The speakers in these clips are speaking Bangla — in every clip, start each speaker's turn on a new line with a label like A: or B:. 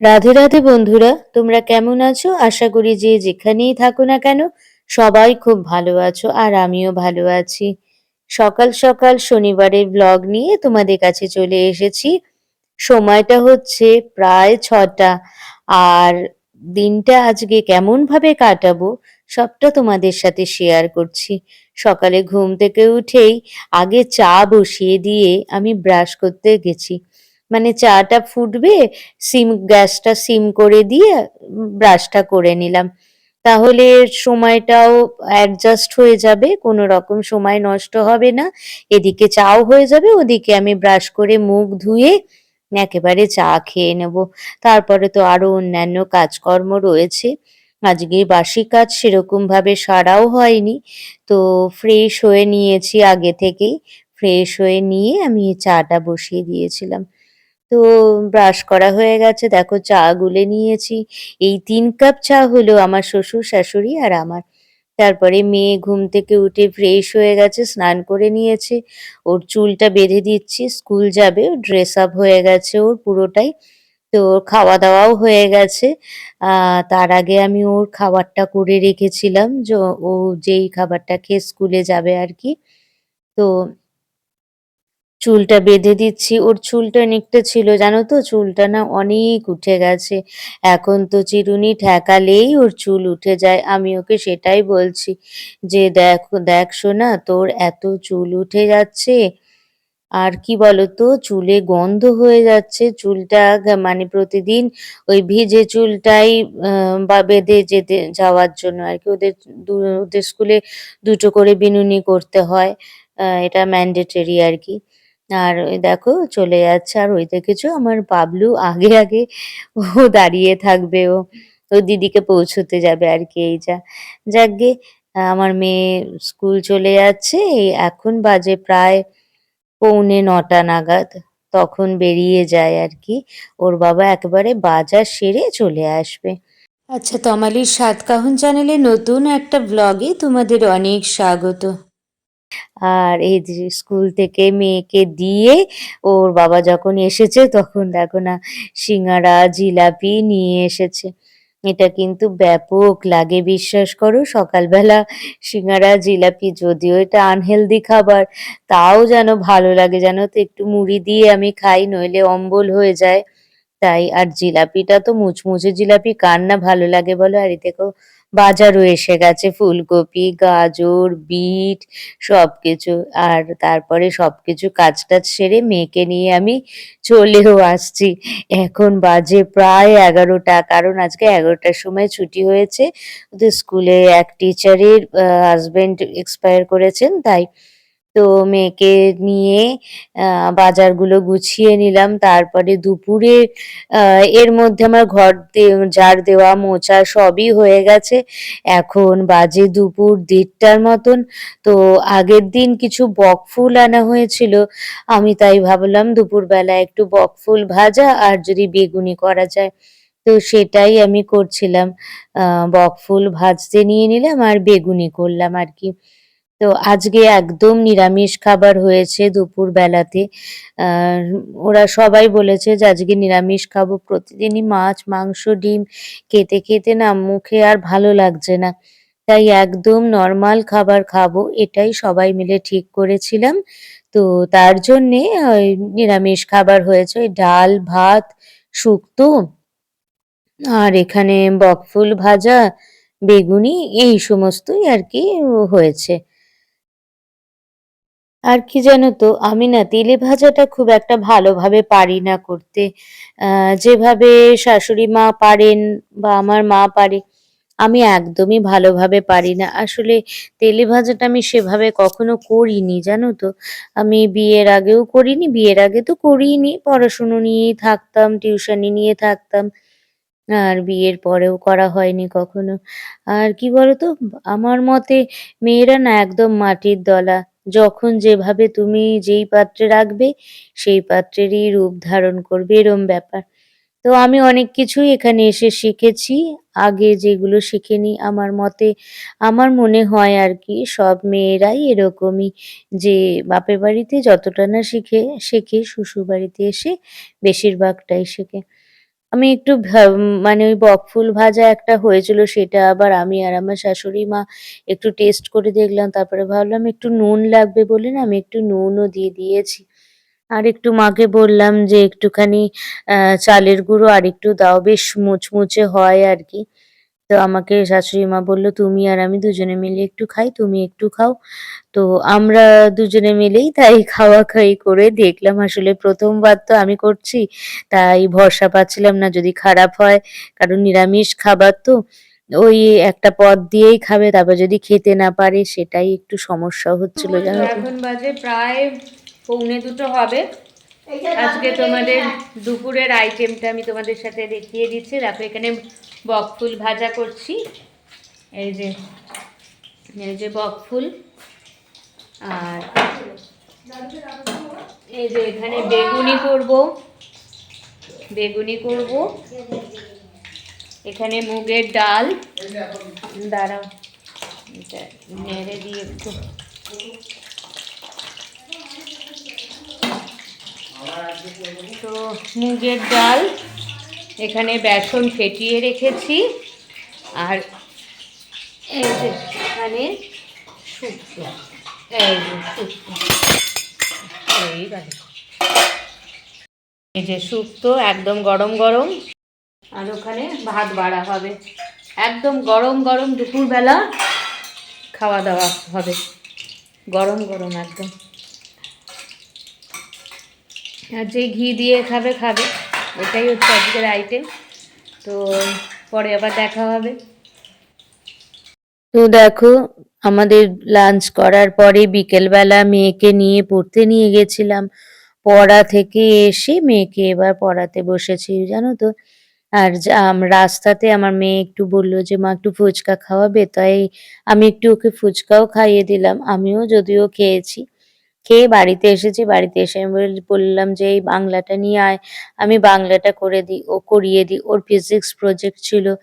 A: রাধে রাধে বন্ধুরা, তোমরা কেমন আছো? আশা করি যে যেখানেই থাকো না কেন, সবাই খুব ভালো আছো আর আমিও ভালো আছি। সকাল সকাল শনিবারের ব্লগ নিয়ে তোমাদের কাছে চলে এসেছি। সময়টা হচ্ছে প্রায় ছটা। আর দিনটা আজকে কেমন ভাবে কাটাবো, সবটা তোমাদের সাথে শেয়ার করছি। সকালে ঘুম থেকে উঠেই আগে চা বসিয়ে দিয়ে আমি ব্রাশ করতে গেছি। মানে চাটা ফুটবে, সিম, গ্যাসটা সিম করে দিয়ে ব্রাশটা করে নিলাম। তাহলে সময়টাও অ্যাডজাস্ট হয়ে যাবে, কোনো রকম সময় নষ্ট হবে না। এদিকে চাও হয়ে যাবে, ওদিকে আমি ব্রাশ করে মুখ ধুয়ে একেবারে চা খেয়ে নেব। তারপরে তো আরও অন্যান্য কাজকর্ম রয়েছে। আজকে বাসি কাজ সেরকম ভাবে সারাও হয়নি। তো ফ্রেশ হয়ে নিয়েছি আগে থেকেই। ফ্রেশ হয়ে নিয়ে আমি চাটা বসিয়ে দিয়েছিলাম। তো ব্রাশ করা হয়ে গেছে। দেখো চা গুলে নিয়েছি। এই তিন কাপ চা হলো আমার শ্বশুর, শাশুড়ি আর আমার। তারপরে মেয়ে ঘুম থেকে উঠে ফ্রেশ হয়ে গেছে, স্নান করে নিয়েছে। ওর চুলটা বেঁধে দিচ্ছি, স্কুল যাবে ড্রেস আপ হয়ে গেছে ওর পুরোটাই। তো ওর খাওয়া দাওয়াও হয়ে গেছে। তার আগে আমি ওর খাবারটা করে রেখেছিলাম। যে, ও যেই খাবারটা খেয়ে স্কুলে যাবে আর কি। তো চুলটা বেঁধে দিচ্ছি। ওর চুলটা অনেকটা ছিল, জানো তো? চুলটা না অনেক উঠে গেছে। এখন তো চিরুনি ঠেকালেই ওর চুল উঠে যায়। আমি ওকে সেটাই বলছি যে দেখ দেখ সোনা, তোর এত চুল উঠে যাচ্ছে। আর কি বলতো? চুলে গন্ধ হয়ে যাচ্ছে। চুলটা মানে প্রতিদিন ওই ভিজে চুলটাই বা বেঁধে যেতে, যাওয়ার জন্য আর কি। ওদের ওদের স্কুলে দুটো করে বিনুনি করতে হয়। এটা ম্যান্ডেটরি আর কি। আর দেখো চলে যাচ্ছে, আর ওই দেখেছ আমার বাবলু আগে আগে ও দাঁড়িয়ে থাকবে, ও ও দিদিকে পৌঁছতে যাবে আর কি, এই যা। যাকগে, আমার মেয়ে স্কুল চলে যাচ্ছে এখন বাজে প্রায় পৌনে নটা নাগাদ, তখন বেরিয়ে যায় আর কি। ওর বাবা একেবারে বাজার সেরে চলে আসবে। আচ্ছা তমালির সাতকাহন চ্যানেলে নতুন একটা ব্লগে তোমাদের অনেক স্বাগত। আর এই যে স্কুল থেকে মেয়েকে দিয়ে ওর বাবা যখন এসেছে, তখন দেখো না, সিঙ্গারা, জিলাপি নিয়ে এসেছে। এটা কিন্তু ব্যাপক লাগে, বিশ্বাস করো, সকালবেলা সিঙ্গারা, জিলাপি, যদিও এটা আনহেলদি খাবার, তাও যেন ভালো লাগে। জানো তো, একটু মুড়ি দিয়ে আমি খাই, নইলে অম্বল হয়ে যায়। তাই, আর জিলাপিটা তো মুচমুচে জিলাপি, কার না ভালো লাগে বলো? আর দেখো বাজারও এসে গেছে। ফুলকপি, গাজর, বিট সব কিছু আর তারপরে সব কিছু কাজ টাজ সেরে মেয়েকে নিয়ে আমি চলেও আসছি। এখন বাজে প্রায় এগারোটা। কারণ আজকে এগারোটার সময় ছুটি হয়েছে। ওদের স্কুলে এক টিচারের হাজবেন্ড এক্সপায়ার করেছেন। তাই তো মেয়েকে নিয়ে বাজারগুলো গুছিয়ে নিলাম। তারপরে দুপুরে এর মধ্যে আমার ঘর ঝাড় দেওয়া মোছা সবই হয়ে গেছে। এখন বাজে দুপুর দেড়টার মতন। তো আগের দিন কিছু বকফুল আনা হয়েছিল। আমি তাই ভাবলাম দুপুরবেলা একটু বকফুল ভাজা আর যদি বেগুনি করা যায়। তো সেটাই আমি করছিলাম। বকফুল ভাজতে নিয়ে নিলাম আর বেগুনি করলাম আর কি। তো আজকে একদম নিরামিষ খাবার হয়েছে দুপুর বেলাতে ওরা সবাই বলেছে যে আজকে নিরামিষ খাব, প্রতিদিনই মাছ, মাংস, ডিম, খেতে খেতে না মুখে আর ভালো লাগছে না। তাই একদম নর্মাল খাবার খাব, এটাই সবাই মিলে ঠিক করেছিলাম। তো তার জন্যে নিরামিষ খাবার হয়েছে, ডাল, ভাত, শুক্তো, আর এখানে বকফুল ভাজা, বেগুনি, এই সমস্তই আর কি হয়েছে। আর কি জানো তো, আমি না তেলে ভাজাটা খুব একটা ভালোভাবে পারি না করতে। যেভাবে শাশুড়ি মা পারেন বা আমার মা পারে, আমি একদমই ভালোভাবে পারি না। আসলে তেলে ভাজাটা আমি সেভাবে কখনো করিনি, জানো তো। আমি বিয়ের আগেও করিনি, বিয়ের আগে তো করিনি। পড়াশুনো নিয়েই থাকতাম, টিউশনি নিয়ে থাকতাম। আর বিয়ের পরেও করা হয়নি কখনো। আর কি বলতো, আমার মতে মেয়েরা না একদম মাটির দলা। যখন যেভাবে তুমি যেই পাত্রে রাখবে, সেই পাত্রেরই রূপ ধারণ করবে, এরম ব্যাপার। তো আমি অনেক কিছুই এখানে এসে শিখেছি। আগে যেগুলো শিখিনি আমার মতে, আমার মনে হয় আর কি, সব মেয়েরাই এরকমই যে বাপের বাড়িতে যতটা না শিখে, শেখে শ্বশুর বাড়িতে এসে বেশিরভাগটাই শেখে। আমি একটু ভা মানে ওই বকফুল ভাজা একটা হয়েছিল সেটা আবার আমি আর আমার শাশুড়ি মা একটু টেস্ট করে দেখলাম। তারপরে ভাবলাম একটু নুন লাগবে বলে না আমি একটু নুনও দিয়ে দিয়েছি। আর একটু মাকে বললাম যে একটুখানি চালের গুঁড়ো আর একটু দাও, বেশ মুচমুচে হয় আরকি। তো আমাকে শাশুড়ি মা বলল "তুমি আর আমি দুজনে মিলে একটু খাই, তুমি একটু খাও।" তো আমরা দুজনে মিলেই তাই খাওয়া-খাওয়ি করে দেখলাম আসলে প্রথমবার তো আমি করছি। তাই ভরসা পাচ্ছিলাম না যদি খারাপ হয়। কারণ নিরামিষ খাবার তো। ওই একটা পদ দিয়েই খাবে তারপর যদি খেতে না পারে সেটাই একটু সমস্যা হচ্ছিল জানো? এখন বাজে প্রায় পৌনে দুটো হবে। আজকে তোমাদের দুপুরের আইটেমটা আমি তোমাদের সাথে দেখিয়ে দিচ্ছি। দেখো এখানে বকফুল ভাজা করছি। এই যে এই যে বকফুল আর এই যে এখানে বেগুনি করব। বেগুনি করব। এখানে মুগের ডাল। দাঁড়াও এটা নেড়ে দিয়ে একটু। তো মুগের ডাল এখানে বেসন ফেটিয়ে রেখেছি। আর এই যে এখানে শুক্তো। এই যে শুক্তো। এই। এই যে শুক্তো একদম গরম গরম। আর ওখানে ভাত বাড়া হবে। একদম গরম গরম দুপুরবেলা খাওয়া দাওয়া হবে। গরম গরম একদম। আর যে ঘি দিয়ে খাবে খাবে। এটাই হচ্ছে আজকের আইটেম তো পরে আবার দেখা হবে। তো দেখো, আমাদের লাঞ্চ করার পরে বিকেলবেলা মেয়েকে নিয়ে পড়তে নিয়ে গেছিলাম। পড়া থেকে এসে মেয়েকে এবার পড়াতে বসেছি, জানো তো। আর রাস্তাতে আমার মেয়ে একটু বলল যে, মা, একটু ফুচকা খাওয়াবে? তাই আমি একটু ওকে ফুচকাও খাইয়ে দিলাম। আমিও যদিও খেয়েছি। খেয়ে বাড়িতে এসেছি। বাড়িতে এসে আমি বল- বললাম যে, এই বাংলাটা নিয়ে আয়। আমি বাংলাটা করে দিই ও করিয়ে দিই ওর ফিজিক্স প্রজেক্ট ছিল।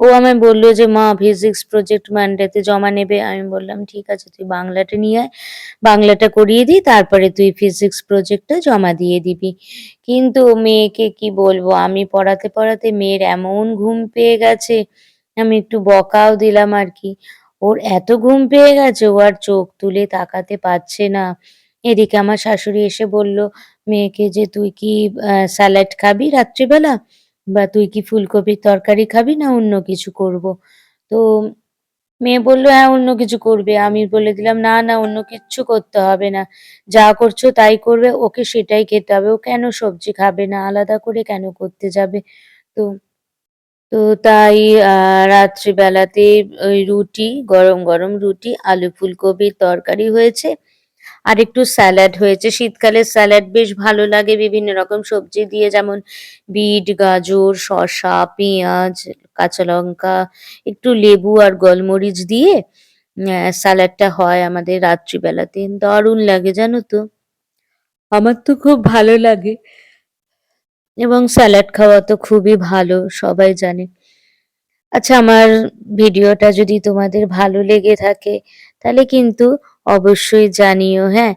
A: ও আমায় বলল যে, মা ফিজিক্স প্রজেক্ট মানডেতে জমা নেবে। আমি বললাম, ঠিক আছে, তুই বাংলাটা নিয়ে আয়। বাংলাটা করিয়ে দিই তারপরে তুই ফিজিক্স প্রজেক্টটা জমা দিয়ে দিবি। কিন্তু মেয়েকে কি বলব? আমি পড়াতে পড়াতে মেয়ের এমন ঘুম পেয়ে গেছে। আমি একটু বকাও দিলাম আর কি। ওর এত ঘুম পেয়ে গেছে, ও আর চোখ তুলে তাকাতে পারছে না। এদিকে আমার শাশুড়ি এসে বলল, মেয়েকে যে তুই কি স্যালাড খাবি রাত্রিবেলা? বা তুই কি ফুলকপির তরকারি খাবি না অন্য কিছু করব? তো মেয়ে বলল হ্যাঁ অন্য কিছু করবে। আমি বলে দিলাম, না না, অন্য কিচ্ছু করতে হবে না। যা করছ তাই করবে, ওকে সেটাই খেতে হবে। ও কেন সবজি খাবে না? আলাদা করে কেন করতে যাবে? তো তো তাই রাত্রিবেলাতে ওই রুটি, গরম গরম রুটি, আলু ফুলকপির তরকারি হয়েছে। আর একটু স্যালাড হয়েছে। শীতকালে স্যালাড বেশ ভালো লাগে। বিভিন্ন রকম সবজি দিয়ে যেমন বিট, গাজর, শসা, পেঁয়াজ, কাঁচা লঙ্কা, একটু লেবু আর গোলমরিচ দিয়ে স্যালাডটা হয় আমাদের রাত্রিবেলাতে। দারুণ লাগে জানো তো। আমার তো খুব ভালো লাগে। এবং স্যালাড খাওয়া তো খুবই ভালো, সবাই জানে। আচ্ছা আমার ভিডিওটা যদি তোমাদের ভালো লেগে থাকে, তাহলে কিন্তু অবশ্যই জানিও হ্যাঁ?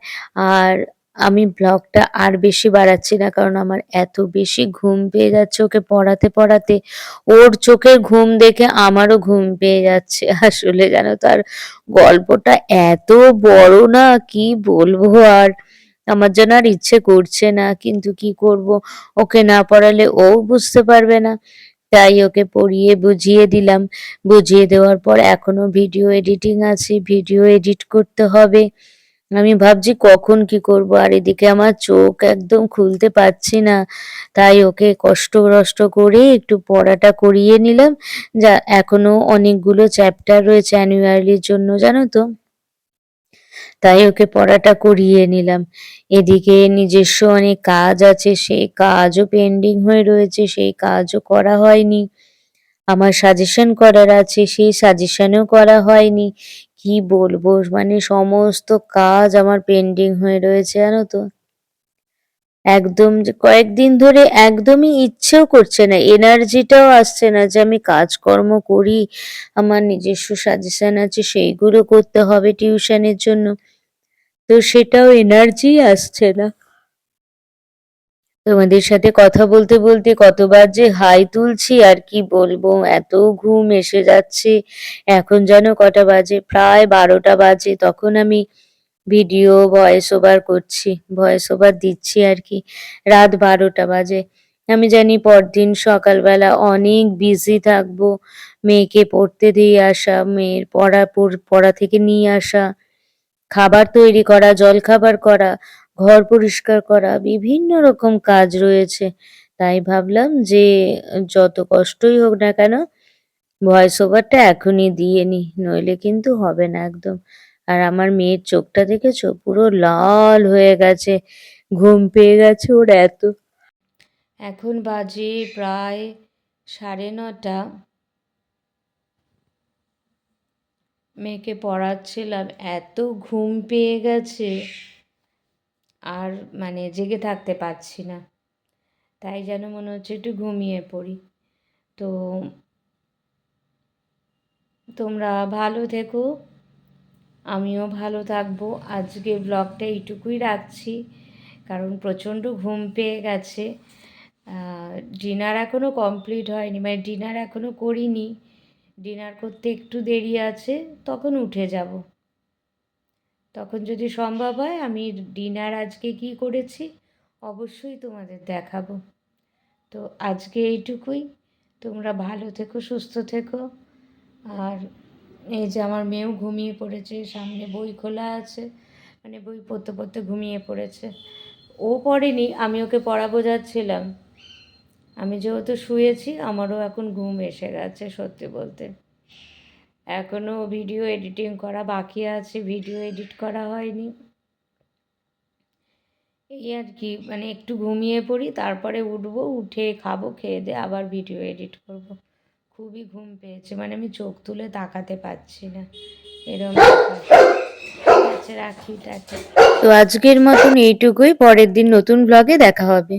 A: আর আমি ব্লগটা আর বেশি বাড়াচ্ছি না, কারণ আমার এত বেশি ঘুম পেয়ে যাচ্ছে ওকে পড়াতে পড়াতে। ওর চোখের ঘুম দেখে আমারও ঘুম পেয়ে যাচ্ছে, আসলে জানো তো। আর গল্পটা এত বড় না, কি বলব আর? আমার যেন আর ইচ্ছে করছে না, কিন্তু কি করব? ওকে না পড়ালে ও বুঝতে পারবে না। তাই ওকে পড়িয়ে বুঝিয়ে দিলাম। বুঝিয়ে দেওয়ার পর এখনও ভিডিও এডিটিং আছে, ভিডিও এডিট করতে হবে। আমি ভাবছি কখন কি করব, আর এদিকে আমার চোখ একদম খুলতে পারছি না। তাই ওকে কষ্ট কষ্ট করে একটু পড়াটা করিয়ে নিলাম। যা এখনও অনেকগুলো চ্যাপ্টার রয়েছে অ্যানুয়ালির জন্য, জানো তো? তাই ওকে পড়াটা করিয়ে নিলাম। এদিকে নিজস্ব অনেক কাজ আছে, সেই কাজও পেন্ডিং হয়ে রয়েছে, সেই কাজও করা হয়নি। আমার সাজেশন করার আছে, সেই সাজেশনও করা হয়নি। কি বলব? মানে সমস্ত কাজ আমার পেন্ডিং হয়ে রয়েছে, জানো তো। একদম কয়েকদিন ধরে একদমই ইচ্ছেও করছে না, এনার্জিটাও আসছে না যে আমি কাজকর্ম করি, আমার নিজস্ব সাজেশন আছে, সেইগুলো করতে হবে টিউশনের জন্য। তো সেটাও এনার্জি আসছে না।
B: তোমাদের সাথে কথা বলতে বলতে কতবার যে হাই তুলছি, আর কি বলব, এত ঘুম এসে যাচ্ছে। এখন যেন কটা বাজে, প্রায় বারোটা বাজে, তখন আমি ভিডিও ভয়েস ওভার করছি ভয়েস ওভার দিচ্ছি আর কি। রাত বারোটা বাজে। আমি জানি পরদিন সকালবেলা অনেক বিজি থাকব, মেয়েকে পড়তে দিয়ে আসা, মেয়ের পড়া পড়- থেকে নিয়ে আসা, খাবার তৈরি করা, জলখাবার করা, ঘর পরিষ্কার করা, বিভিন্ন রকম কাজ রয়েছে। তাই ভাবলাম যে যত কষ্টই হোক না কেন ভয়েস ওভারটা এখনই দিয়ে নি নইলে কিন্তু হবে না একদম। আর আমার মেয়ের চোখটা দেখেছ? পুরো লাল হয়ে গেছে, ঘুম পেয়ে গেছে ওর এত। এখন বাজে প্রায় সাড়ে নটা। মেয়েকে পড়াচ্ছিলাম, এত ঘুম পেয়ে গেছে। আর মানে জেগে থাকতে পারছি না, তাই যেন মনে হচ্ছে একটু ঘুমিয়ে পড়ি। তো তোমরা ভালো থেকো। আমিও ভালো থাকব। আজকে ব্লগটা এইটুকুই রাখছি, কারণ প্রচণ্ড ঘুম পেয়ে গেছে। ডিনার এখনও কমপ্লিট হয়নি মানে ডিনার এখনও করিনি। ডিনার করতে একটু দেরি আছে, তখন উঠে যাব। তখন যদি সম্ভব হয়, আমি ডিনার আজকে কি করেছি, অবশ্যই তোমাদের দেখাবো। তো আজকে এইটুকুই, তোমরা ভালো থেকো, সুস্থ থেকো, আর এই যে আমার মেয়েও ঘুমিয়ে পড়েছে, সামনে বই খোলা আছে মানে বই পড়তে পড়তে ঘুমিয়ে পড়েছে। ও পড়েনি, আমি ওকে পড়া বোঝাচ্ছিলাম আমি যেহেতু শুয়েছি, আমারও এখন ঘুম এসে গেছে সত্যি বলতে। এখনও ভিডিও এডিটিং করা বাকি আছে, ভিডিও এডিট করা হয়নি। এই আর কি মানে একটু ঘুমিয়ে পড়ি, তারপরে উঠবো, উঠে খাব, খেয়ে দিয়ে আবার ভিডিও এডিট করব। খুবই ঘুম পেয়েছে মানে আমি চোখ তুলে তাকাতে পারছি না। এরকম আছে রাখি, টাটা। তো আজকের মতন এইটুকুই, পরের দিন নতুন ব্লগে দেখা হবে।